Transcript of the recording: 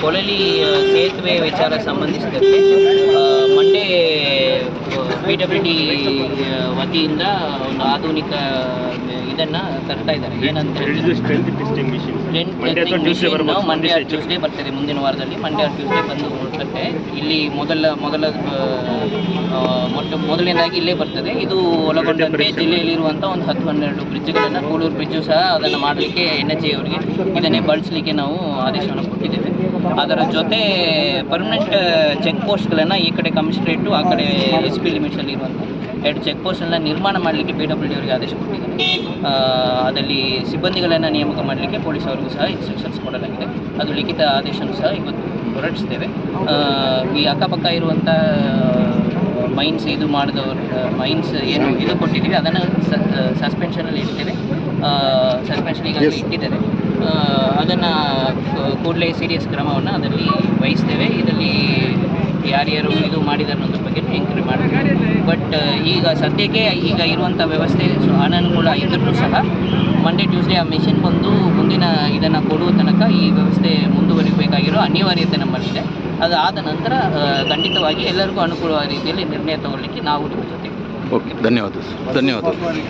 ಪೊಳಲಿ ಸೇತುವೆ ವಿಚಾರ ಸಂಬಂಧಿಸಿದಂತೆ ಆ, ಮಂಡ್ಯ ಪಿ ಡಬ್ಲ್ಯೂ ಡಿ ವತಿಯಿಂದ ಒಂದು ಆಧುನಿಕ ಇದನ್ನು ತರ್ತಾ ಇದ್ದಾರೆ. ಏನಂತ. ಮಂಡ್ಯ ಟ್ಯೂಸ್ಡೇ ಬರ್ತದೆ ಮುಂದಿನ ವಾರದಲ್ಲಿ. ಮಂಡ್ಯ ಟ್ಯೂಸ್ಡೇ ಬಂದು ಮುಟ್ಟುತ್ತೆ ಇಲ್ಲಿ ಮೊದಲ ಮೊದಲ ಮೊಟ್ಟ ಮೊದಲನೇದಾಗಿ ಇಲ್ಲೇ ಬರ್ತದೆ. ಇದು ಒಳಗೊಂಡಂತೆ ಜಿಲ್ಲೆಯಲ್ಲಿ ಜಿಲ್ಲೆಯಲ್ಲಿರುವಂಥ ಒಂದು ಹತ್ತು ಹನ್ನೆರಡು ಬ್ರಿಡ್ಜ್ಗಳನ್ನು ಕೂಳೂರು ಬ್ರಿಡ್ಜು ಸಹ ಅದನ್ನು ಮಾಡಲಿಕ್ಕೆ ಎನ್ ಎಚ್ ಅವರಿಗೆ ಇದನ್ನೇ ಬಳಸಲಿಕ್ಕೆ ನಾವು ಆದೇಶವನ್ನು ಕೊಟ್ಟಿದ್ದೇವೆ. ಅದರ ಜೊತೆ ಪರ್ಮನೆಂಟ್ ಚೆಕ್ ಪೋಸ್ಟ್ಗಳನ್ನು ಈ ಕಡೆ ಕಮಿಷನರೇಟು ಆ ಕಡೆ ಎಸ್ ಪಿ ಲಿಮಿಟ್ಸಲ್ಲಿ ಇರುವಂಥ ಎರಡು ಚೆಕ್ ಪೋಸ್ಟನ್ನು ನಿರ್ಮಾಣ ಮಾಡಲಿಕ್ಕೆ ಪಿ ಡಬ್ಲ್ಯೂ ಡಿ ಅವರಿಗೆ ಆದೇಶ ಕೊಟ್ಟಿದ್ದೇವೆ. ಅದರಲ್ಲಿ ಸಿಬ್ಬಂದಿಗಳನ್ನು ನೇಮಕ ಮಾಡಲಿಕ್ಕೆ ಪೊಲೀಸ್ ಅವರಿಗೂ ಸಹ ಇನ್ಸ್ಟ್ರಕ್ಷನ್ಸ್ ಕೊಡಲಾಗಿದೆ. ಅದು ಲಿಖಿತ ಆದೇಶನೂ ಸಹ ಇವತ್ತು ಹೊರಡಿಸ್ತೇವೆ. ಈ ಅಕ್ಕಪಕ್ಕ ಇರುವಂಥ ಮೈನ್ಸ್ ಇದು ಮಾಡಿದವರು ಮೈನ್ಸ್ ಏನು ಇದು ಕೊಟ್ಟಿದ್ದೀವಿ ಅದನ್ನು ಸಸ್ಪೆನ್ಷನಲ್ಲಿ ಇಡ್ತೇವೆ. ಸಸ್ಪೆನ್ಷನ್ ಈಗ ಇಟ್ಟಿದ್ದಾರೆ ಅದನ್ನು ಕೂಡಲೇ ಸೀರಿಯಸ್ ಕ್ರಮವನ್ನು ಅದರಲ್ಲಿ ವಹಿಸ್ತೇವೆ. ಇದರಲ್ಲಿ ಯಾರ್ಯಾರು ಇದು ಮಾಡಿದಾರೆ ಅನ್ನೋದ್ರ ಬಗ್ಗೆ ಎಂಕ್ವೈರಿ ಮಾಡ್ತೀವಿ. ಬಟ್ ಈಗ ಸದ್ಯಕ್ಕೆ ಈಗ ಇರುವಂಥ ವ್ಯವಸ್ಥೆ ಸೊ ಅನನುಕೂಲ ಇದ್ರೂ ಸಹ ಮಂಡೇ ಟ್ಯೂಸ್ಡೇ ಆ ಮೆಷಿನ್ ಬಂದು ಮುಂದಿನ ಇದನ್ನು ಕೊಡುವ ತನಕ ಈ ವ್ಯವಸ್ಥೆ ಮುಂದುವರಿಬೇಕಾಗಿರೋ ಅನಿವಾರ್ಯತೆ ನಮ್ಮಲ್ಲಿದೆ. ಅದು ಆದ ನಂತರ ಖಂಡಿತವಾಗಿ ಎಲ್ಲರಿಗೂ ಅನುಕೂಲವಾದ ರೀತಿಯಲ್ಲಿ ನಿರ್ಣಯ ತಗೊಳ್ಳಿಕ್ಕೆ ನಾವು ನಿಮ್ಮ ಜೊತೆ ಓಕೆ ಧನ್ಯವಾದ ಧನ್ಯವಾದ